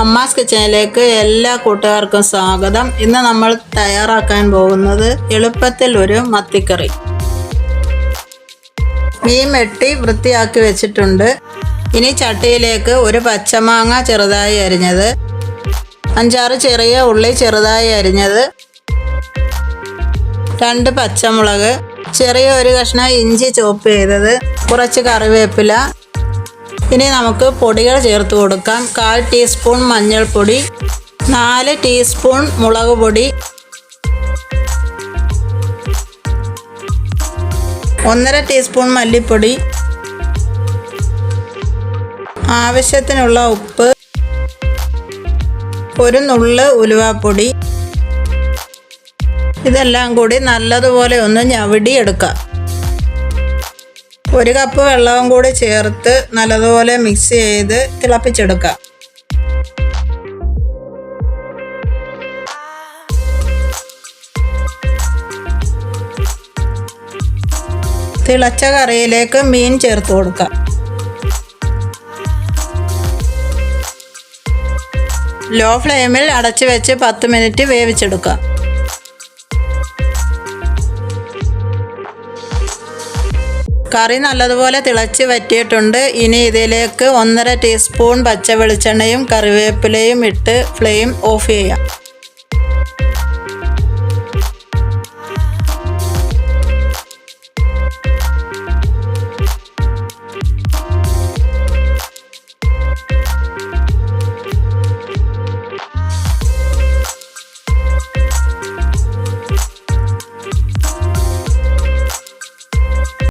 അമ്മാസ് കിച്ചണിലേക്ക് എല്ലാ കൂട്ടുകാർക്കും സ്വാഗതം. ഇന്ന് നമ്മൾ തയ്യാറാക്കാൻ പോകുന്നത് എളുപ്പത്തിൽ ഒരു മത്തിക്കറി. മീൻ വെട്ടി വൃത്തിയാക്കി വെച്ചിട്ടുണ്ട്. ഇനി ചട്ടിയിലേക്ക് ഒരു പച്ചമാങ്ങ ചെറുതായി അരിഞ്ഞത്. അഞ്ചാറ് ചെറിയ ഉള്ളി ചെറുതായി അരിഞ്ഞത്. രണ്ട് പച്ചമുളക്. ചെറിയ ഒരു കഷ്ണം ഇഞ്ചി ചോപ്പ് ചെയ്തത്. കുറച്ച് കറിവേപ്പില. ഇനി നമുക്ക് പൊടികൾ ചേർത്ത് കൊടുക്കാം. കാൽ ടീസ്പൂൺ മഞ്ഞൾപ്പൊടി നാല് ടീസ്പൂൺ മുളക് പൊടി ഒന്നര ടീസ്പൂൺ മല്ലിപ്പൊടി ആവശ്യത്തിനുള്ള ഉപ്പ് ഒരു നുള്ള് ഉലുവാപ്പൊടി. ഇതെല്ലാം കൂടി നല്ലതുപോലെ ഒന്ന് ഞവിടി എടുക്കാം ഒരു കപ്പ് വെള്ളവും കൂടി ചേർത്ത് നല്ലതുപോലെ മിക്സ് ചെയ്ത് തിളപ്പിച്ചെടുക്കാം. തിളച്ച കറിയിലേക്ക് മീൻ ചേർത്ത് കൊടുക്കാം. ലോ ഫ്ലെയിമിൽ അടച്ചു വെച്ച് പത്ത് മിനിറ്റ് വേവിച്ചെടുക്കാം. കറി നല്ലതുപോലെ തിളച്ച് വറ്റിയിട്ടുണ്ട്. ഇനി ഇതിലേക്ക് ഒന്നര ടീസ്പൂൺ പച്ച വെളിച്ചെണ്ണയും കറിവേപ്പിലയും ഇട്ട് ഫ്ലെയിം ഓഫ് ചെയ്യാം.